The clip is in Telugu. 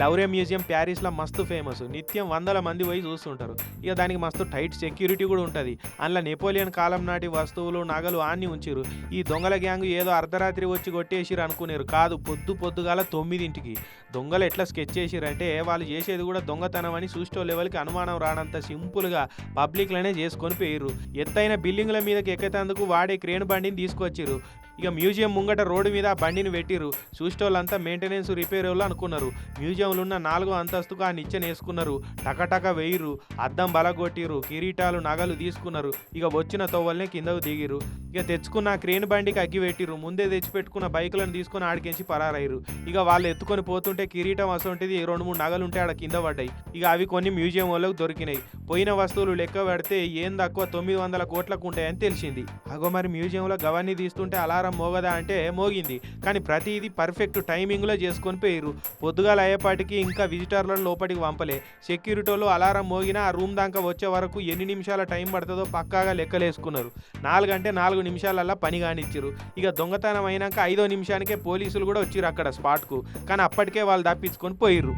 లౌరే మ్యూజియం ప్యారిస్లో మస్తు ఫేమస్. నిత్యం వందల మంది పోయి చూస్తుంటారు. ఇక దానికి మస్తు టైట్ సెక్యూరిటీ కూడా ఉంటుంది. అందులో నెపోలియన్ కాలం నాటి వస్తువులు నగలు అన్ని ఉంచిరు ఈ దొంగల గ్యాంగ్ ఏదో అర్ధరాత్రి వచ్చి కొట్టేసిరు అనుకునేరు. కాదు పొద్దు పొద్దుగాల తొమ్మిదింటికి. దొంగలు ఎట్లా స్కెచ్ చేసిరంటే వాళ్ళు చేసేది కూడా దొంగతనం అని చూస్టో లెవెల్కి అనుమానం రానంత సింపుల్గా పబ్లిక్లోనే చేసుకొని పోయిర్రు. ఎత్తైన బిల్డింగ్ల మీదకి ఎక్కేటందుకు వాడే క్రేన్ బండిని తీసుకొచ్చిర్రు. ఇక మ్యూజియం ముంగట రోడ్డు మీద బండిని పెట్టిర్రు. చూసేటోళ్ళంతా మెయింటెనెన్స్ రిపేర్ వాళ్ళు అనుకున్నారు. మ్యూజియంలో ఉన్న నాలుగో అంతస్తుకు ఆ నిచ్చెన వేసుకున్నారు. టకటక వేయిర్రు. అద్దం బలగొట్టిర్రు. కిరీటాలు నగలు తీసుకున్నారు. ఇక వచ్చిన తోవల్నే కిందకు దిగిర్రు. ఇక తెచ్చుకున్న క్రేన్ బండికి అగ్గి పెట్టిర్రు. ముందే తెచ్చిపెట్టుకున్న బైకులను తీసుకొని ఆడికించి పరారయ్యారు ఇక వాళ్ళు ఎత్తుకొని పోతుంటే కిరీటం అసొంటిది రెండు మూడు నగలు ఉంటే ఆడ కింద పడ్డాయి. ఇక అవి కొన్ని మ్యూజియం వాళ్ళకు దొరికినాయి. పోయిన వస్తువులు లెక్క పెడితే ఏం తక్కువ తొమ్మిది వందల కోట్లకు ఉంటాయని తెలిసింది. అగో మరి మ్యూజియంలో గవన్నీ తీస్తుంటే అలారం మోగదా అంటే మోగింది. కానీ ప్రతిదీ పర్ఫెక్ట్ టైమింగ్లో చేసుకొని పోయిర్రు. పొద్దుగాల అయ్యేపాటికి ఇంకా విజిటర్లను లోపలికి పంపలే. సెక్యూరిటీలో అలారం మోగినా ఆ రూమ్ దాకా వచ్చే వరకు ఎన్ని నిమిషాల టైం పడుతుందో పక్కాగా లెక్కలేసుకున్నారు. నాలుగంటే నాలుగు నిమిషాలల్లా పని కానిచ్చారు ఇక దొంగతనం అయినాక ఐదో నిమిషానికే పోలీసులు కూడా వచ్చిర్రు అక్కడ స్పాట్కు. కానీ అప్పటికే వాళ్ళు తప్పించుకొని పోయిర్రు.